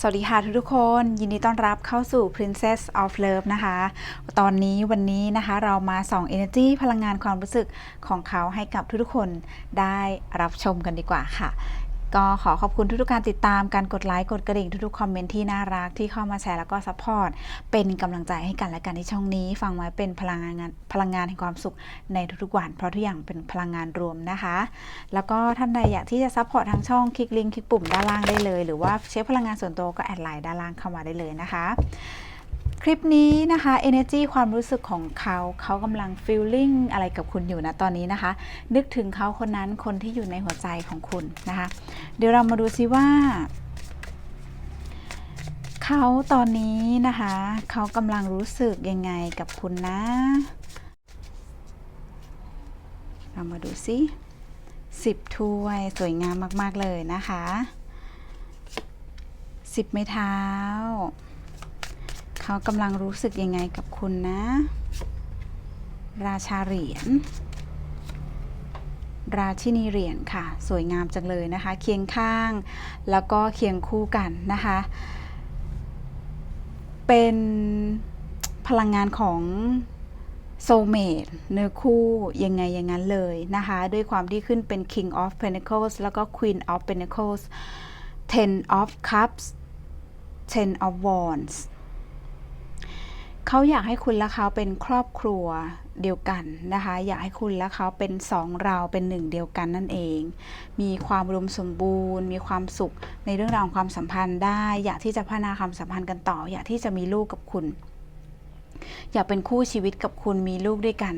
สวัสดีค่ะทุกๆคน ยินดีต้อนรับเข้าสู่ Princess of Love นะคะ ตอนนี้วันนี้นะคะเรามาส่อง Energy พลังงานความรู้สึกของเขาให้กับทุกๆคนได้รับชมกันดีกว่าค่ะ ก็ขอขอบคุณทุกๆการติดตามการกดไลค์กดกระดิ่งทุกๆคอมเมนต์ที่น่ารักที่เข้ามาแชร์แล้วก็ซัพพอร์ตเป็นกำลังใจให้กันและกันที่ช่องนี้ ฟังไว้เป็นพลังงานพลังงานแห่งความสุขในทุกๆวัน เพราะทุกอย่างเป็นพลังงานรวมนะคะ แล้วก็ท่านใดอยากที่จะซัพพอร์ตทางช่องคลิกลิงก์คลิกปุ่มด้านล่างได้เลย หรือว่าเช็คพลังงานส่วนตัวก็แอดไลน์ด้านล่างเข้ามาได้เลยนะคะ ลิปนี้นะคะ energy ความรู้สึกของเขาเขากำลัง feeling อะไรกับคุณอยู่นะตอนนี้นะคะ นึกถึงเขาคนนั้นคนที่อยู่ในหัวใจของคุณนะคะ เดี๋ยวเรามาดูซิว่าเขาตอนนี้นะคะเขากำลังรู้สึกยังไงกับคุณนะ เรามาดูซิสิบถ้วยสวยงามมาก ๆ เลยนะคะสิบไม้เท้า เขากำลังรู้สึกยังไงกับคุณนะ ราชาเหรียญ ราชินีเหรียญค่ะ สวยงามจังเลยนะคะ เคียงข้าง แล้วก็เคียงคู่กันนะคะ เป็นพลังงานของโซเมดเนื้อคู่ยังไงอย่างนั้นเลยนะคะ ด้วยความที่ขึ้นเป็น King of Pentacles แล้วก็ Queen of Pentacles Ten of Cups Ten of Wands เขาอยากให้คุณและเขาเป็นครอบครัวเดียวกันนะคะ อยากให้คุณและเขาเป็นสองเราเป็นหนึ่งเดียวกันนั่นเอง มีความรวมสมบูรณ์ มีความสุขในเรื่องราวของความสัมพันธ์ได้ อยากที่จะพัฒนาความสัมพันธ์กันต่อ อยากที่จะมีลูกกับคุณ อยากเป็นคู่ชีวิตกับคุณมีลูกด้วยกัน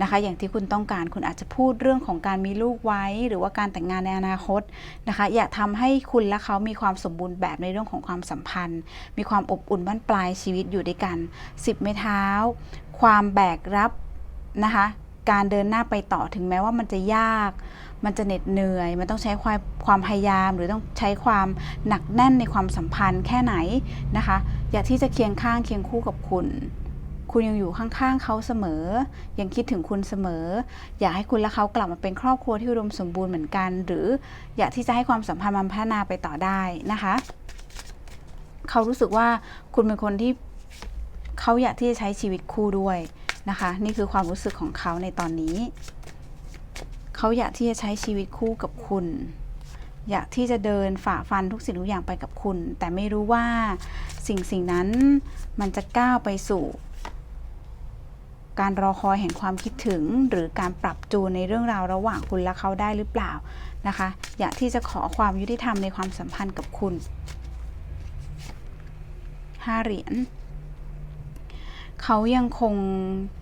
นะคะ อย่างที่คุณต้องการคุณอาจจะพูดเรื่องของการมีลูกไว้ หรือว่าการแต่งงานในอนาคตนะคะ อยากทำให้คุณและเขามีความสมบูรณ์แบบในเรื่องของความสัมพันธ์ มีความอบอุ่นบ้านปลายชีวิตอยู่ด้วยกันสิบไม้เท้า ความแบกรับนะคะการเดินหน้าไปต่อถึงแม้ว่ามันจะยาก มันจะเหน็ดเหนื่อย มันต้องใช้ความความพยายาม หรือต้องใช้ความหนักแน่นในความสัมพันธ์แค่ไหนนะคะ อยากที่จะเคียงข้างเคียงคู่กับคุณ คุณยังอยู่ข้างๆเขาเสมอ ยังคิดถึงคุณเสมอ อยากให้คุณและเขากลับมาเป็นครอบครัวที่อุดมสมบูรณ์เหมือนกัน หรืออยากที่จะให้ความสัมพันธ์มันพัฒนาไปต่อได้นะคะ เขารู้สึกว่าคุณเป็นคนที่เขาอยากที่จะใช้ชีวิตคู่ด้วยนะคะ นี่คือความรู้สึกของเขาในตอนนี้ เขาอยากที่จะใช้ชีวิตคู่กับคุณอยากที่จะเดินฝ่าฟันทุกสิ่งทุกอย่างไปกับคุณ แต่ไม่รู้ว่าสิ่งสิ่งนั้นมันจะก้าวไปสู่ การรอคอยแห่งความคิดถึง หรือการปรับจูนในเรื่องราวระหว่างคุณและเขาได้หรือเปล่านะคะ อยากที่จะขอความยุติธรรมในความสัมพันธ์กับคุณห้าเหรียญเขายังคง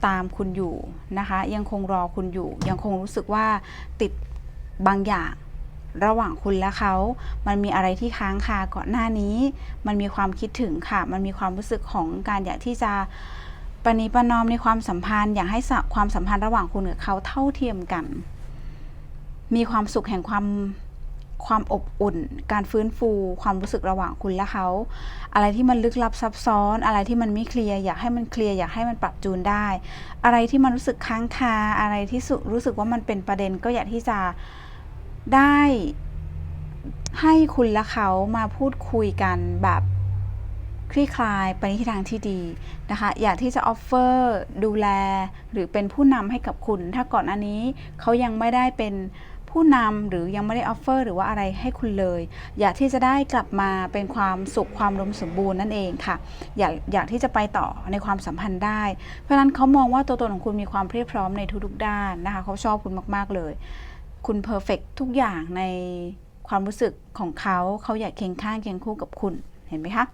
ตามคุณอยู่นะคะ ยังคงรอคุณอยู่ ยังคงรู้สึกว่าติดบางอย่างระหว่างคุณและเขา มันมีอะไรที่ค้างคาก่อนหน้านี้ มันมีความคิดถึงค่ะ มันมีความรู้สึกของการอยากที่จะ ปณิประนอมในความสัมพันธ์อยากให้ความสัมพันธ์ระหว่างคุณกับเขาเท่าเทียมกัน มีความสุขแห่งความความอบอุ่น การฟื้นฟูความรู้สึกระหว่างคุณและเขา อะไรที่มันลึกลับซับซ้อน อะไรที่มันไม่เคลียร์อยากให้มันเคลียร์อยากให้มันปรับจูนได้ อะไรที่มันรู้สึกค้างคาอะไรที่รู้สึกว่ามันเป็นประเด็นก็อยากที่จะได้ให้คุณและเขามาพูดคุยกันแบบ คลี่คลายไปในทิศทางที่ดีนะคะ อยากที่จะออฟเฟอร์ดูแล หรือเป็นผู้นำให้กับคุณ ถ้าก่อนอันนี้เขายังไม่ได้เป็นผู้นำหรือยังไม่ได้ออฟเฟอร์หรือว่าอะไรให้คุณเลย อยากที่จะได้กลับมาเป็นความสุขความรมสมบูรณ์นั่นเองค่ะ อยากอยากที่จะไปต่อในความสัมพันธ์ได้ เพราะฉะนั้นเขามองว่าตัวตนของคุณมีความเพรียบพร้อมในทุกๆด้านนะคะเขาชอบคุณมากๆเลย คุณเพอร์เฟกทุกอย่างในความรู้สึกของเขาเขาอยากเคียงข้างเคียงคู่กับคุณเห็นไหมคะ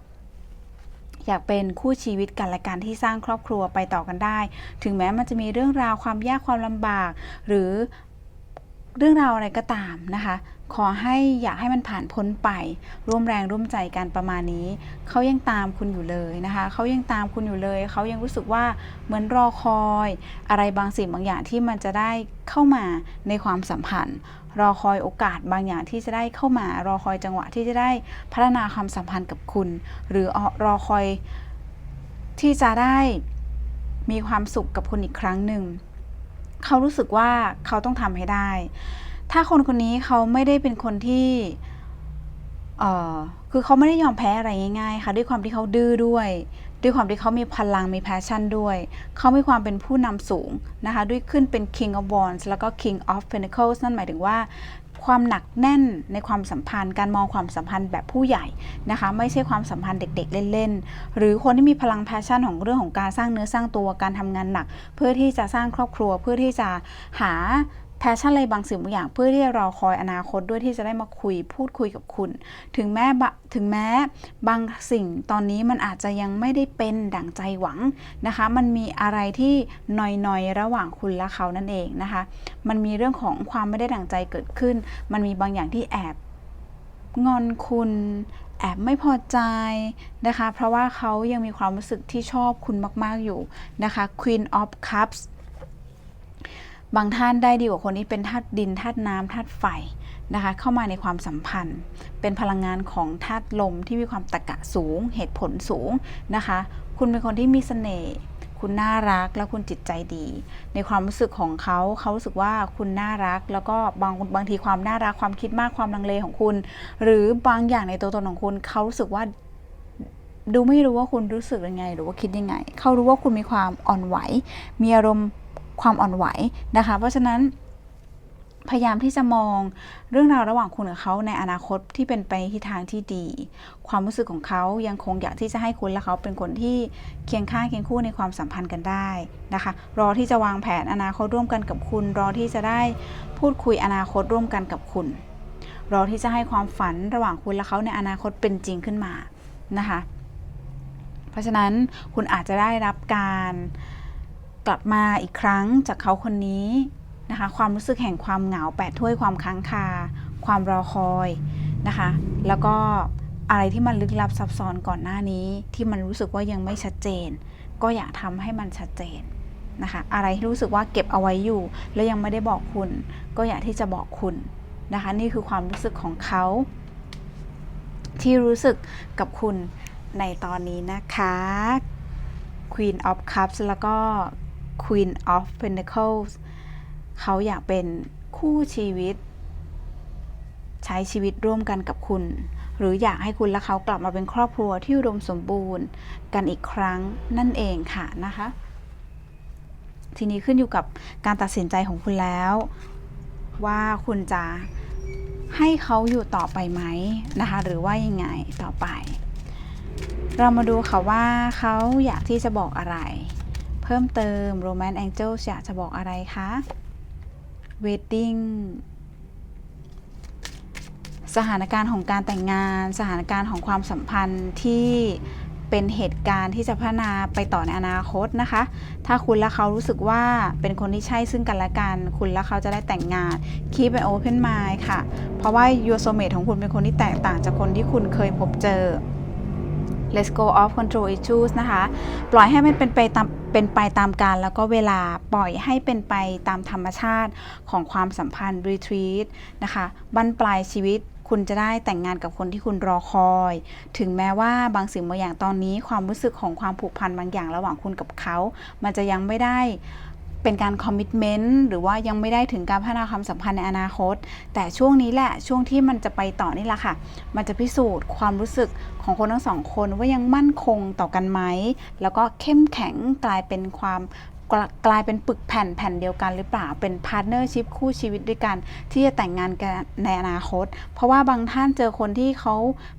อยากเป็นคู่ชีวิตกันและการที่สร้างครอบครัวไปต่อกันได้ ถึงแม้มันจะมีเรื่องราวความยากความลำบาก หรือเรื่องราวอะไรก็ตามนะคะ ขอให้อยากให้มันผ่านพ้นไป ร่วมแรงร่วมใจกันประมาณนี้ เขายังตามคุณอยู่เลยนะคะ เขายังตามคุณอยู่เลย เขายังรู้สึกว่าเหมือนรอคอย อะไรบางสิ่งบางอย่างที่มันจะได้เข้ามาในความสัมพันธ์ รอคอยโอกาสบางอย่างที่จะได้เข้ามา รอคอยจังหวะที่จะได้พัฒนาความสัมพันธ์กับคุณ หรือรอคอยที่จะได้มีความสุขกับคุณอีกครั้งหนึ่ง เขารู้สึกว่าเขาต้องทำให้ได้ ถ้าคนคนนี้เขาไม่ได้เป็นคนที่เอ่อคือเขาไม่ได้ยอมแพ้อะไรง่ายๆ ค่ะ ด้วยความที่เขาดื้อด้วย ด้วยความที่เขามีพลังมี passion ด้วย เขามีความเป็นผู้นำสูงนะคะ ด้วยขึ้นเป็น king of wands แล้วก็ king of pentacles นั่นหมายถึงว่าความหนักแน่นในความสัมพันธ์ การมองความสัมพันธ์แบบผู้ใหญ่นะคะ ไม่ใช่ความสัมพันธ์เด็ก ๆ เล่นๆ หรือคนที่มีพลัง passion ของเรื่องของการสร้างเนื้อสร้างตัวการทำงานหนัก เพื่อที่จะสร้างครอบครัวเพื่อที่จะหา แพชชั่นอะไรบางสิ่งบางอย่างเพื่อที่จะรอคอยอนาคตด้วยที่จะได้มาคุยพูดคุยกับคุณ ถึงแม้ถึงแม้บางสิ่งตอนนี้มันอาจจะยังไม่ได้เป็นดั่งใจหวังนะคะ มันมีอะไรที่น่อยๆระหว่างคุณและเขานั่นเองนะคะ มันมีเรื่องของความไม่ได้ดั่งใจเกิดขึ้น มันมีบางอย่างที่แอบงอนคุณแอบไม่พอใจนะคะ เพราะว่าเขายังมีความรู้สึกที่ชอบคุณมาก ๆ อยู่นะคะ Queen of Cups บางท่านได้ดีกว่าคนที่เป็นธาตุดินธาตุน้ำธาตุไฟนะคะเข้ามาในความสัมพันธ์ เป็นพลังงานของธาตุลมที่มีความตรรกะสูง เหตุผลสูงนะคะ คุณเป็นคนที่มีเสน่ห์คุณน่ารักและคุณจิตใจดี ในความรู้สึกของเขาเขารู้สึกว่าคุณน่ารัก แล้วก็บางบางทีความน่ารักความคิดมากความลังเลของคุณ หรือบางอย่างในตัวตนของคุณเขารู้สึกว่าดูไม่รู้ว่าคุณรู้สึกยังไง หรือว่าคิดยังไง เขารู้ว่าคุณมีความอ่อนไหว มีอารมณ์ ความอ่อนไหวนะคะ เพราะฉะนั้นพยายามที่จะมองเรื่องราวระหว่างคุณกับเขาในอนาคตที่เป็นไปในทิศทางที่ดี ความรู้สึกของเขายังคงอยากที่จะให้คุณและเขาเป็นคนที่เคียงข้างเคียงคู่ในความสัมพันธ์กันได้นะคะ รอที่จะวางแผนอนาคตร่วมกันกับคุณ รอที่จะได้พูดคุยอนาคตร่วมกันกับคุณ รอที่จะให้ความฝันระหว่างคุณและเขาในอนาคตเป็นจริงขึ้นมานะคะ เพราะฉะนั้นคุณอาจจะได้รับการ กลับมาอีกครั้งจากเขาคนนี้นะคะ ความรู้สึกแห่งความเหงาแปดถ้วยความค้างคา ความรอคอยนะคะ แล้วก็อะไรที่มันลึกลับซับซ้อนก่อนหน้านี้ ที่มันรู้สึกว่ายังไม่ชัดเจน ก็อยากทำให้มันชัดเจนนะคะ อะไรที่รู้สึกว่าเก็บเอาไว้อยู่ แล้วยังไม่ได้บอกคุณ ก็อยากที่จะบอกคุณนะคะ นี่คือความรู้สึกของเขา ที่รู้สึกกับคุณในตอนนี้นะคะ Queen of Cups แล้วก็ Queen of Pentacles เขาอยากเป็นคู่ชีวิต ใช้ชีวิตร่วมกันกับคุณ หรืออยากให้คุณและเขากลับมาเป็นครอบครัวที่อุดมสมบูรณ์กันอีกครั้งนั่นเองค่ะนะคะ ทีนี้ขึ้นอยู่กับการตัดสินใจของคุณแล้ว ว่าคุณจะให้เขาอยู่ต่อไปไหมนะคะ หรือว่ายังไงต่อไป เรามาดูค่ะว่าเขาอยากที่จะบอกอะไร เพิ่มเติม Romance Angels อยากจะบอกอะไรคะ Wedding สถานการณ์ของการแต่งงาน สถานการณ์ของความสัมพันธ์ที่เป็นเหตุการณ์ที่จะพัฒนาไปต่อในอนาคตนะคะ ถ้าคุณและเขารู้สึกว่าเป็นคนที่ใช่ซึ่งกันและกัน คุณและเขาจะได้แต่งงาน Keep an open mind ค่ะ เพราะว่า your soulmate ของคุณเป็นคนที่แตกต่างจากคนที่คุณเคยพบเจอ Let's go off control issues นะคะ ปล่อยให้มันเป็นไปตาม เป็นไปตามการแล้วก็เวลาปล่อยให้เป็นไปตามธรรมชาติของความสัมพันธ์ retreat นะคะบั้นปลายชีวิตคุณจะได้แต่งงานกับคนที่คุณรอคอย ถึงแม้ว่าบางสิ่งบางอย่างตอนนี้ ความรู้สึกของความผูกพันบางอย่างระหว่างคุณกับเขา มันจะยังไม่ได้ เป็นการคอมมิชเมนต์หรือว่ายังไม่ได้ถึงการพัฒนาความสัมพันธ์ในอนาคต แต่ช่วงนี้แหละช่วงที่มันจะไปต่อนี่แหละค่ะ มันจะพิสูจน์ความรู้สึกของคนทั้งสองคนว่ายังมั่นคงต่อกันไหมแล้วก็เข้มแข็งกลายเป็นความ กลกลายเป็นปึกแผ่นแผ่นเดียวกันหรือเปล่าเป็นพาร์ทเนอร์ชิพคู่ชีวิตด้วยกัน ที่จะแต่งงานกันในอนาคต เพราะว่าบางท่านเจอคนที่เขา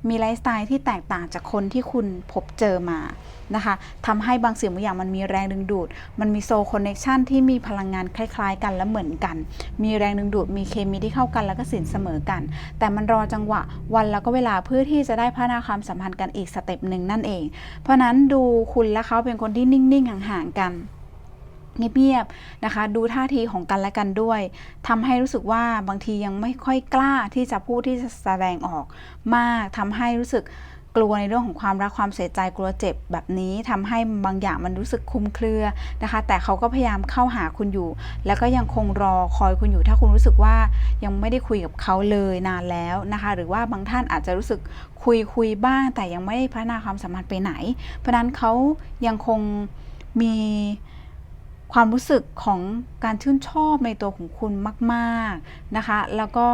มีไลฟ์สไตล์ที่แตกต่างจากคนที่คุณพบเจอมานะคะทำให้บางสิ่งบางอย่างมันมีแรงดึงดูด มันมีโซคอนเน c ชันที่มีพลังงานคล้าย ๆ กันและเหมือนกัน มีแรงดึงดูด มีเคมีที่เข้ากันแล้วก็สินเสมอกัน แต่มันรอจังหวะวันแล้วก็เวลาเพื่อที่จะได้พัฒนาความสัมพันธ์กันอีกสเต็ปหนึ่งนั่นเอง เพราะฉะนั้นดูคุณและเขาเป็นคนที่นิ่งๆห่างๆกัน เงียบๆนะคะ ดูท่าทีของกันและกันด้วยทำให้รู้สึกว่าบางทียังไม่ค่อยกล้าที่จะพูดที่จะแสดงออกมากทำให้รู้สึกกลัวในเรื่องของความรักความเสียใจกลัวเจ็บแบบนี้ทำให้บางอย่างมันรู้สึกคุมเครือนะคะ แต่เขาก็พยายามเข้าหาคุณอยู่ แล้วก็ยังคงรอคอยคุณอยู่ ถ้าคุณรู้สึกว่ายังไม่ได้คุยกับเขาเลยนานแล้วนะคะ หรือว่าบางท่านอาจจะรู้สึกคุยคุยบ้าง แต่ยังไม่ได้พัฒนาความสัมพันธ์ไปไหน เพราะนั้นเขายังคงมี ความรู้สึกของการชื่นชอบในตัวของคุณมาก ๆนะคะ แล้วก็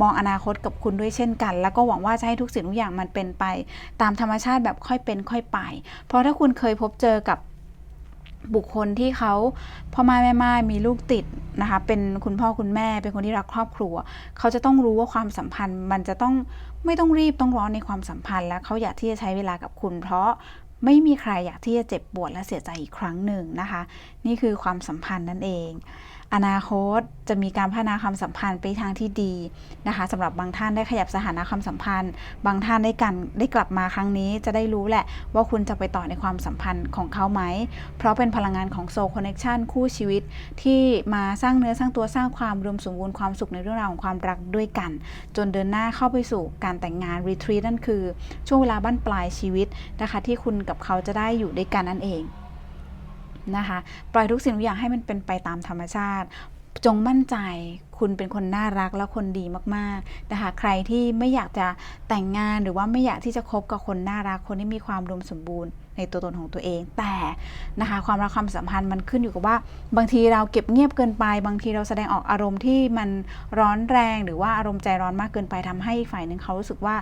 มองอนาคตกับคุณด้วยเช่นกัน แล้วก็หวังว่าจะให้ทุกสิ่งทุกอย่างมันเป็นไป ตามธรรมชาติแบบค่อยเป็นค่อยไป เพราะถ้าคุณเคยพบเจอกับบุคคลที่เขาพ่อแม่แม่ไม้มีลูกติดนะคะเป็นคุณพ่อคุณแม่เป็นคนที่รักครอบครัว เขาจะต้องรู้ว่าความสัมพันธ์ มันจะต้องไม่ต้องรีบต้องร้อนในความสัมพันธ์ และเขาอยากที่จะใช้เวลากับคุณ เพราะ ไม่มีใครอยากที่จะเจ็บปวดและเสียใจอีกครั้งหนึ่งนะคะ นี่คือความสัมพันธ์นั่นเอง อนาคตจะมีการพัฒนาความสัมพันธ์ไปทางที่ดีนะคะสำหรับบางท่านได้ขยับสถานะความสัมพันธ์ บางท่านได้กันได้กลับมาครั้งนี้จะได้รู้แหละว่าคุณจะไปต่อในความสัมพันธ์ของเขาไหม เพราะเป็นพลังงานของโซลคอนเน c ชันคู่ชีวิต ที่มาสร้างเนื้อสร้างตัวสร้างความรวมสมบูรณ์ความสุขในเรื่องราวของความรักด้วยกัน จนเดินหน้าเข้าไปสู่การแต่งงานรีทรีตนั่นคือ ช่วงเวลาบั้นปลายชีวิตนะคะที่คุณกับเขาจะได้อยู่ด้วยกันนั่นเอง นะคะปล่อยทุกสิ่งทุกอย่างให้มันเป็นไปตามธรรมชาติ จงมั่นใจคุณเป็นคนน่ารักและคนดีมากๆนะคะใครที่ไม่อยากจะแต่งงานหรือว่าไม่อยากที่จะคบกับคนน่ารักคนที่มีความรวมสมบูรณ์ในตัวตนของตัวเอง แต่นะคะความรักความสัมพันธ์มันขึ้นอยู่กับว่า บางทีเราเก็บเงียบเกินไป บางทีเราแสดงออกอารมณ์ที่มันร้อนแรง หรือว่าอารมณ์ใจร้อนมากเกินไปทำให้อีกฝ่ายหนึ่งเขารู้สึกว่า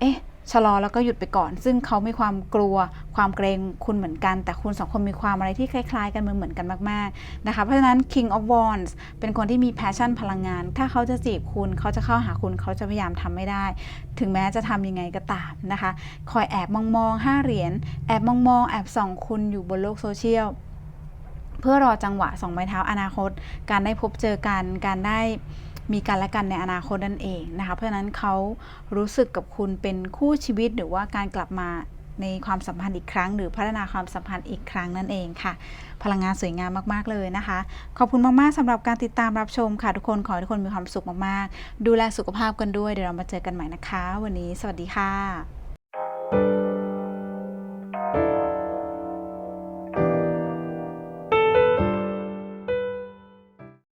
เอ๊ะ ชะลอแล้วก็หยุดไปก่อน ซึ่งเขามีความกลัวความเกรงคุณเหมือนกัน แต่คุณสองคนมีความอะไรที่คล้ายๆ กันเหมือนกันมากๆนะคะเพราะฉะนั้น King of Wands เป็นคนที่มี passion พลังงาน ถ้าเขาจะจีบคุณเขาจะเข้าหาคุณเขาจะพยายามทำไม่ได้ ถึงแม้จะทำยังไงก็ตามนะคะ คอยแอบมองมองๆห้าเหรียญแอบมองมองๆแอบส่องคุณอยู่บนโลกโซเชียลเพื่อรอจังหวะสองไม้เท้าอนาคต การได้พบเจอกันการได้ มีกันและกันในอนาคตนั่นเองนะคะ เพราะฉะนั้นเขารู้สึกกับคุณเป็นคู่ชีวิตหรือว่าการกลับมาในความสัมพันธ์อีกครั้ง หรือพัฒนาความสัมพันธ์อีกครั้งนั่นเองค่ะ พลังงานสวยงามมาก ๆ เลยนะคะ ขอบคุณมาก ๆสำหรับการติดตามรับชมค่ะ ทุกคนขอให้ทุกคนมีความสุขมาก ๆ ดูแลสุขภาพกันด้วย เดี๋ยวเรามาเจอกันใหม่นะคะ วันนี้ สวัสดีค่ะ